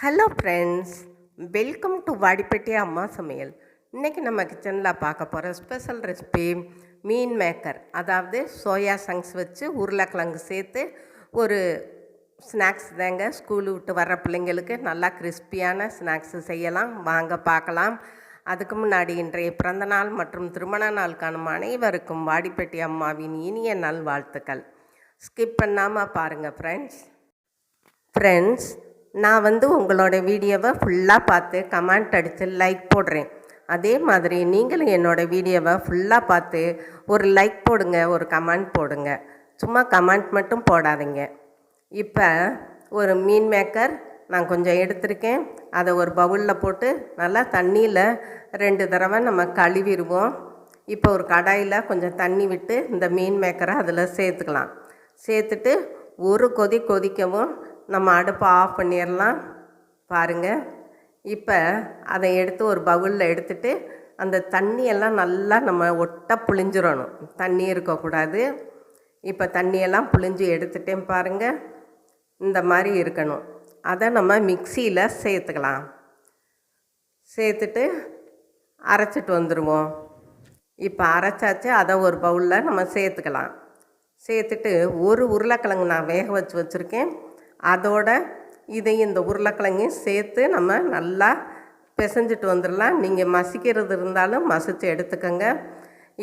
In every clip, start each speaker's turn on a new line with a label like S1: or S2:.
S1: Hello friends welcome to Vadipatti அம்மா சமையல் இன்றைக்கி நம்ம கிச்சனில் பார்க்க போகிற ஸ்பெஷல் ரெசிபி மீன் மேக்கர் அதாவது சோயா சங்ஸ் வச்சு உருளைக்கிழங்கு சேர்த்து ஒரு ஸ்நாக்ஸ் தாங்க. ஸ்கூலு விட்டு வர்ற பிள்ளைங்களுக்கு நல்லா கிறிஸ்பியான ஸ்நாக்ஸு செய்யலாம். வாங்க பார்க்கலாம். அதுக்கு முன்னாடி இன்றைய பிறந்தநாள் மற்றும் திருமண நாள் காணும் அனைவருக்கும் வாடிப்பட்டி அம்மாவின் இனிய நல் வாழ்த்துக்கள் ஸ்கிப் பண்ணாமல் பாருங்கள் ஃப்ரெண்ட்ஸ் ஃப்ரெண்ட்ஸ் நான் வந்து உங்களோட வீடியோவை ஃபுல்லாக பார்த்து கமெண்ட் அடித்து லைக் போடுறேன். அதே மாதிரி நீங்களும் என்னோடய வீடியோவை ஃபுல்லாக பார்த்து ஒரு லைக் போடுங்க ஒரு கமெண்ட் போடுங்க. சும்மா கமெண்ட் மட்டும் போடாதீங்க. இப்போ ஒரு மீன் மேக்கர் நான் கொஞ்சம் எடுத்திருக்கேன். அதை ஒரு பவுலில் போட்டு நல்லா தண்ணியில் ரெண்டு தடவை நம்ம கழுவிடுவோம். இப்போ ஒரு கடாயில் கொஞ்சம் தண்ணி விட்டு இந்த மீன் மேக்கரை அதில் சேர்த்துக்கலாம். சேர்த்துட்டு ஒரு கொதி கொதிக்கவும் நம்ம அடுப்பை ஆஃப் பண்ணிடலாம் பாருங்கள் இப்போ அதை எடுத்து ஒரு பவுலில் எடுத்துட்டு அந்த தண்ணியெல்லாம் நல்லா நம்ம ஒட்ட புழிஞ்சிடணும் தண்ணி இருக்கக்கூடாது. இப்போ தண்ணியெல்லாம் புழிஞ்சு எடுத்துட்டேன் பாருங்கள் இந்த மாதிரி இருக்கணும். அதை நம்ம மிக்சியில் சேர்த்துக்கலாம். சேர்த்துட்டு அரைச்சிட்டு வந்துடுவோம் இப்போ அரைச்சாச்சு. அதை ஒரு பவுலில் நம்ம சேர்த்துக்கலாம். சேர்த்துட்டு ஒரு உருளைக்கிழங்கு நான் வேக வச்சு வச்சுருக்கேன். அதோட இதையும் இந்த உருளைக்கிழங்கையும் சேர்த்து நம்ம நல்லா பிசைஞ்சிட்டு வந்துடலாம். நீங்கள் மசிக்கிறது இருந்தாலும் மசித்து எடுத்துக்கோங்க.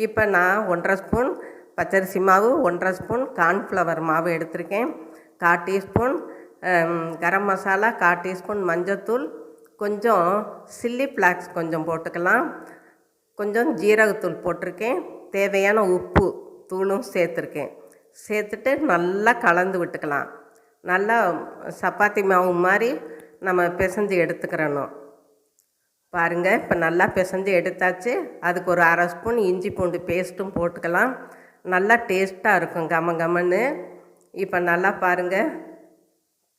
S1: இப்போ நான் ஒன்றரை ஸ்பூன் பச்சரிசி மாவு ஒன்றரை ஸ்பூன் கார்ன்ஃப்ளவர் மாவு எடுத்திருக்கேன். கால் டீஸ்பூன் கரம் மசாலா கால் டீஸ்பூன் மஞ்சத்தூள் கொஞ்சம் சில்லி ஃப்ளாக்ஸ் கொஞ்சம் போட்டுக்கலாம். கொஞ்சம் ஜீரகத்தூள் போட்டிருக்கேன். தேவையான உப்பு தூளும் சேர்த்துருக்கேன். சேர்த்துட்டு நல்லா கலந்து விட்டுக்கலாம். நல்லா சப்பாத்தி மாவு மாதிரி நம்ம பிசைஞ்சு எடுத்துக்கிறணும். பாருங்கள் இப்போ நல்லா பிசைஞ்சு எடுத்தாச்சு. அதுக்கு ஒரு அரை ஸ்பூன் இஞ்சி பூண்டு பேஸ்ட்டும் போட்டுக்கலாம். நல்லா டேஸ்ட்டாக இருக்கும் கம கமன்னு. இப்போ நல்லா பாருங்கள்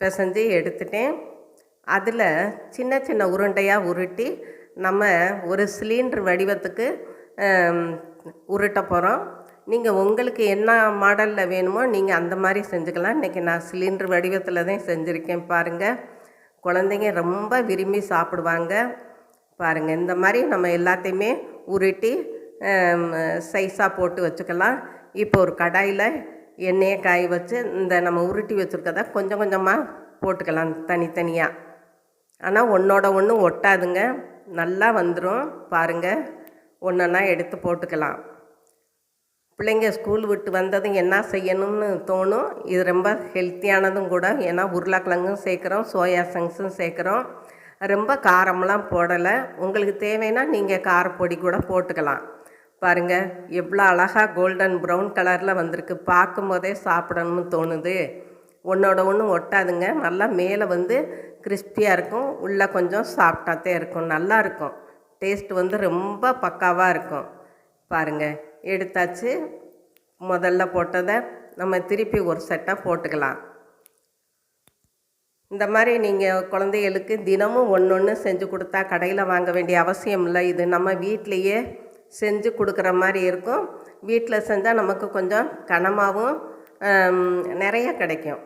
S1: பிசைஞ்சு எடுத்துட்டேன். அதில் சின்ன சின்ன உருண்டையாக உருட்டி நம்ம ஒரு சிலிண்டர் வடிவத்துக்கு உருட்ட போகிறோம் நீங்கள் உங்களுக்கு என்ன மாடலில் வேணுமோ நீங்கள் அந்த மாதிரி செஞ்சுக்கலாம். இன்றைக்கி நான் சிலிண்டர் வடிவத்தில் தான் செஞ்சுருக்கேன் பாருங்கள் குழந்தைங்க ரொம்ப விரும்பி சாப்பிடுவாங்க. பாருங்கள் இந்த மாதிரி நம்ம எல்லாத்தையுமே உருட்டி சைஸாக போட்டு வச்சுக்கலாம். இப்போ ஒரு கடாயில் எண்ணெயை காய வச்சு இந்த நம்ம உருட்டி வச்சுருக்கத கொஞ்சம் கொஞ்சமாக போட்டுக்கலாம் தனித்தனியாக ஆனால் ஒன்றோட ஒன்று ஒட்டாதுங்க. நல்லா வந்துடும் பாருங்கள் ஒன்றா எடுத்து போட்டுக்கலாம். பிள்ளைங்க ஸ்கூல் விட்டு வந்ததும் என்ன செய்யணும்னு தோணும். இது ரொம்ப ஹெல்த்தியானதும் கூட ஏன்னா உருளைக்கிழங்கும் சேர்க்குறோம் சோயா சங்ஸும் சேர்க்குறோம். ரொம்ப காரமெல்லாம் போடலை. உங்களுக்கு தேவைன்னா நீங்கள் காரப்பொடி கூட போட்டுக்கலாம். பாருங்கள் எவ்வளோ அழகாக கோல்டன் ப்ரௌன் கலரில் வந்திருக்கு. பார்க்கும் போதே சாப்பிடணும்னு தோணுது. ஒன்றோட ஒன்று ஒட்டாதுங்க. நல்லா மேலே வந்து கிறிஸ்பியாக இருக்கும். உள்ளே கொஞ்சம் சாப்பிட்டாத்தே இருக்கும். நல்லா இருக்கும். டேஸ்ட் வந்து ரொம்ப பக்காவாக இருக்கும். பாருங்கள் எடுத்தாச்சு. முதல்ல போட்டதை நம்ம திருப்பி ஒரு செட்டாக போட்டுக்கலாம். இந்த மாதிரி நீங்கள் குழந்தைகளுக்கு தினமும் ஒன்று ஒன்று செஞ்சு கொடுத்தா கடையில் வாங்க வேண்டிய அவசியம் இல்லை. இது நம்ம வீட்லேயே செஞ்சு கொடுக்குற மாதிரி இருக்கும். வீட்டில் செஞ்சால் நமக்கு கொஞ்சம் கனமாகவும் நிறைய கிடைக்கும்.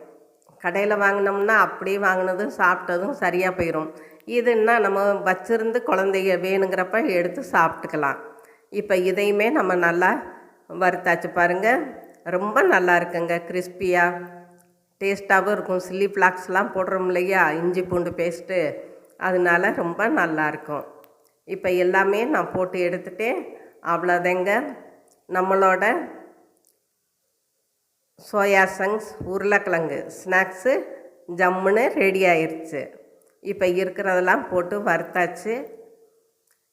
S1: கடையில் வாங்கினோம்னா அப்படியே வாங்கினதும் சாப்பிட்டதும் சரியாக போயிடும் இதுன்னா நம்ம வச்சுருந்து குழந்தைங்க வேணுங்கிறப்ப எடுத்து சாப்பிட்டுக்கலாம். இப்போ இதையுமே நம்ம நல்லா வறுத்தாச்சு பாருங்கள் ரொம்ப நல்லா இருக்குங்க கிறிஸ்பியாக டேஸ்ட்டாகவும் இருக்கும். சில்லி ஃப்ளாக்ஸ்லாம் போடுறோம் இல்லையா? இஞ்சி பூண்டு பேஸ்ட்டு அதனால ரொம்ப நல்லாயிருக்கும் இப்போ எல்லாமே நான் போட்டு எடுத்துட்டேன். அவ்வளோதாங்க நம்மளோட சோயா சங்ஸ் உருளைக்கிழங்கு ஸ்நாக்ஸு ஜம்முன்னு ரெடி ஆயிடுச்சு இப்போ இருக்கிறதெல்லாம் போட்டு வறுத்தாச்சு.